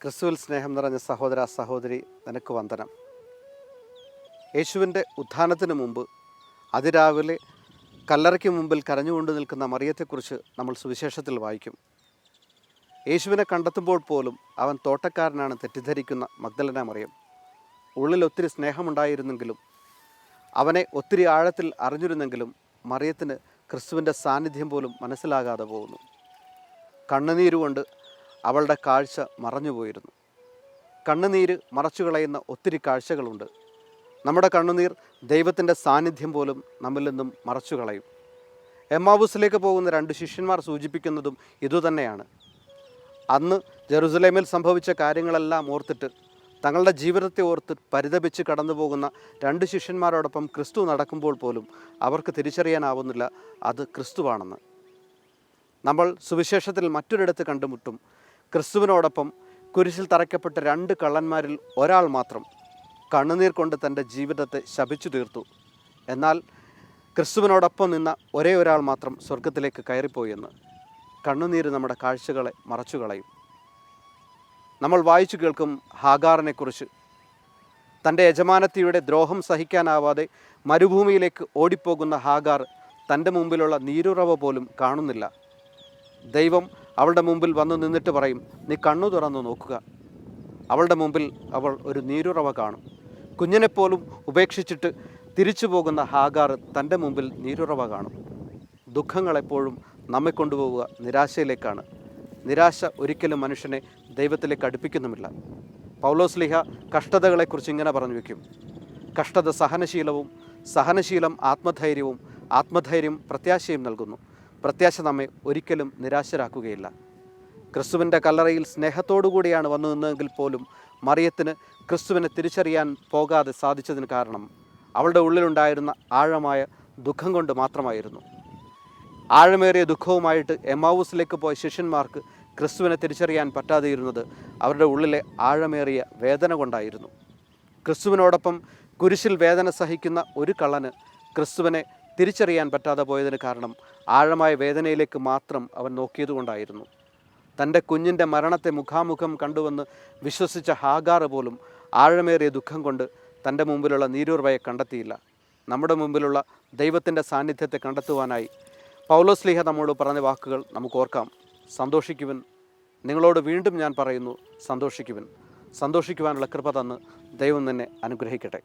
ക്രിസ്തുവിൽ സ്നേഹം നിറഞ്ഞ സഹോദര സഹോദരി നിനക്ക് വന്ദനം. യേശുവിന്റെ ഉത്ഥാനത്തിന് മുമ്പ് അതിരാവിലെ കല്ലറയ്ക്ക് മുമ്പിൽ കരഞ്ഞുകൊണ്ട് നിൽക്കുന്ന മറിയത്തെക്കുറിച്ച് നമ്മൾ സുവിശേഷത്തിൽ വായിക്കും. യേശുവിനെ കണ്ടെത്തുമ്പോൾ പോലും അവൻ തോട്ടക്കാരനാണ് തെറ്റിദ്ധരിക്കുന്ന മഗ്ദലന മറിയം. ഉള്ളിൽ ഒത്തിരി സ്നേഹമുണ്ടായിരുന്നെങ്കിലും അവനെ ഒത്തിരി ആഴത്തിൽ അറിഞ്ഞിരുന്നെങ്കിലും മറിയത്തിന് ക്രിസ്തുവിന്റെ സാന്നിധ്യം പോലും മനസ്സിലാകാതെ പോകുന്നു. കണ്ണുനീരുകൊണ്ട് അവളുടെ കാഴ്ച മറഞ്ഞുപോയിരുന്നു. കണ്ണുനീര് മറച്ചു കളയുന്ന ഒത്തിരി കാഴ്ചകളുണ്ട്. നമ്മുടെ കണ്ണുനീർ ദൈവത്തിന്റെ സാന്നിധ്യം പോലും നമ്മിൽ നിന്നും മറച്ചു കളയും. എമ്മാവൂസിലേക്ക് പോകുന്ന രണ്ട് ശിഷ്യന്മാർ സൂചിപ്പിക്കുന്നതും ഇതുതന്നെയാണ് അന്ന് ജെറുസലേമിൽ സംഭവിച്ച കാര്യങ്ങളെല്ലാം ഓർത്തിട്ട് തങ്ങളുടെ ജീവിതത്തെ ഓർത്ത് പരിതപിച്ച് കടന്നു പോകുന്ന രണ്ട് ശിഷ്യന്മാരോടൊപ്പം ക്രിസ്തു നടക്കുമ്പോൾ പോലും അവർക്ക് തിരിച്ചറിയാനാവുന്നില്ല അത് ക്രിസ്തുവാണെന്ന്. നമ്മൾ സുവിശേഷത്തിൽ മറ്റൊരിടത്ത് കണ്ടുമുട്ടും ക്രിസ്തുവിനോടൊപ്പം കുരിശിൽ തറയ്ക്കപ്പെട്ട രണ്ട് കള്ളന്മാരിൽ ഒരാൾ മാത്രം. കണ്ണുനീർ കൊണ്ട് തന്റെ ജീവിതത്തെ ശപിച്ചു തീർത്തു. എന്നാൽ ക്രിസ്തുവിനോടൊപ്പം നിന്ന ഒരേ ഒരാൾ മാത്രം സ്വർഗത്തിലേക്ക് കയറിപ്പോയെന്ന് കണ്ണുനീര് നമ്മുടെ കാഴ്ചകളെ മറച്ചു കളയും നമ്മൾ വായിച്ചു കേൾക്കും ഹാഗാറിനെക്കുറിച്ച്. തന്റെ യജമാനത്തിയുടെ ദ്രോഹം സഹിക്കാനാവാതെ മരുഭൂമിയിലേക്ക് ഓടിപ്പോകുന്ന ഹാഗാർ തന്റെ മുമ്പിലുള്ള നീരുറവ പോലും കാണുന്നില്ല. ദൈവം അവളുടെ മുമ്പിൽ വന്നു നിന്നിട്ട് പറയും നീ കണ്ണു തുറന്നു നോക്കുക. അവളുടെ മുമ്പിൽ അവൾ ഒരു നീരുറവ കാണും. കുഞ്ഞിനെപ്പോലും ഉപേക്ഷിച്ചിട്ട് തിരിച്ചു പോകുന്ന ഹാഗാർ തന്റെ മുമ്പിൽ നീരുറവ കാണും. ദുഃഖങ്ങളെപ്പോഴും നമ്മെ കൊണ്ടുപോവുക നിരാശയിലേക്കാണ്. നിരാശ ഒരിക്കലും മനുഷ്യനെ ദൈവത്തിലേക്ക് അടുപ്പിക്കുന്നുമില്ല. പൗലോസ്ലിഹ കഷ്ടതകളെക്കുറിച്ച് ഇങ്ങനെ പറഞ്ഞു വയ്ക്കും. കഷ്ടത സഹനശീലവും സഹനശീലം ആത്മധൈര്യവും ആത്മധൈര്യം പ്രത്യാശയും നൽകുന്നു. പ്രത്യാശ നമ്മെ ഒരിക്കലും നിരാശരാക്കുകയില്ല. ക്രിസ്തുവിന്റെ കല്ലറയിൽ സ്നേഹത്തോടുകൂടിയാണ് വന്നു നിന്നതെങ്കിൽ പോലും മറിയത്തിന് ക്രിസ്തുവിനെ തിരിച്ചറിയാൻ പോകാതെ സാധിച്ചതിന് കാരണം അവളുടെ ഉള്ളിലുണ്ടായിരുന്ന ആഴമായ ദുഃഖം കൊണ്ട് മാത്രമായിരുന്നു. ആഴമേറിയ ദുഃഖവുമായിട്ട് എമാവൂസിലേക്ക് പോയ ശിഷ്യന്മാർക്ക് ക്രിസ്തുവിനെ തിരിച്ചറിയാൻ പറ്റാതെയിരുന്നത് അവരുടെ ഉള്ളിലെ ആഴമേറിയ വേദന കൊണ്ടായിരുന്നു. ക്രിസ്തുവിനോടൊപ്പം കുരിശിൽ വേദന സഹിക്കുന്ന ഒരു കള്ളന് ക്രിസ്തുവിനെ തിരിച്ചറിയാൻ പറ്റാതെ പോയതിന് കാരണം ആഴമായ വേദനയിലേക്ക് മാത്രം അവൻ നോക്കിയതുകൊണ്ടായിരുന്നു. തന്റെ കുഞ്ഞിന്റെ മരണത്തെ മുഖാമുഖം കണ്ടുവന്ന് വിശ്വസിച്ച ഹാഗാർ പോലും ആഴമേറിയ ദുഃഖം കൊണ്ട് തന്റെ മുമ്പിലുള്ള നീരൂർവയെ കണ്ടെത്തിയില്ല. നമ്മുടെ മുമ്പിലുള്ള ദൈവത്തിന്റെ സാന്നിധ്യത്തെ കണ്ടെത്തുവാനായി പൗലോസ്ലിഹ നമ്മോട് പറഞ്ഞ വാക്കുകൾ നമുക്ക് ഓർക്കാം. സന്തോഷിക്കുവൻ. നിങ്ങളോട് വീണ്ടും ഞാൻ പറയുന്നു സന്തോഷിക്കുവൻ. സന്തോഷിക്കുവാനുള്ള കൃപ തന്ന് ദൈവം തന്നെ അനുഗ്രഹിക്കട്ടെ.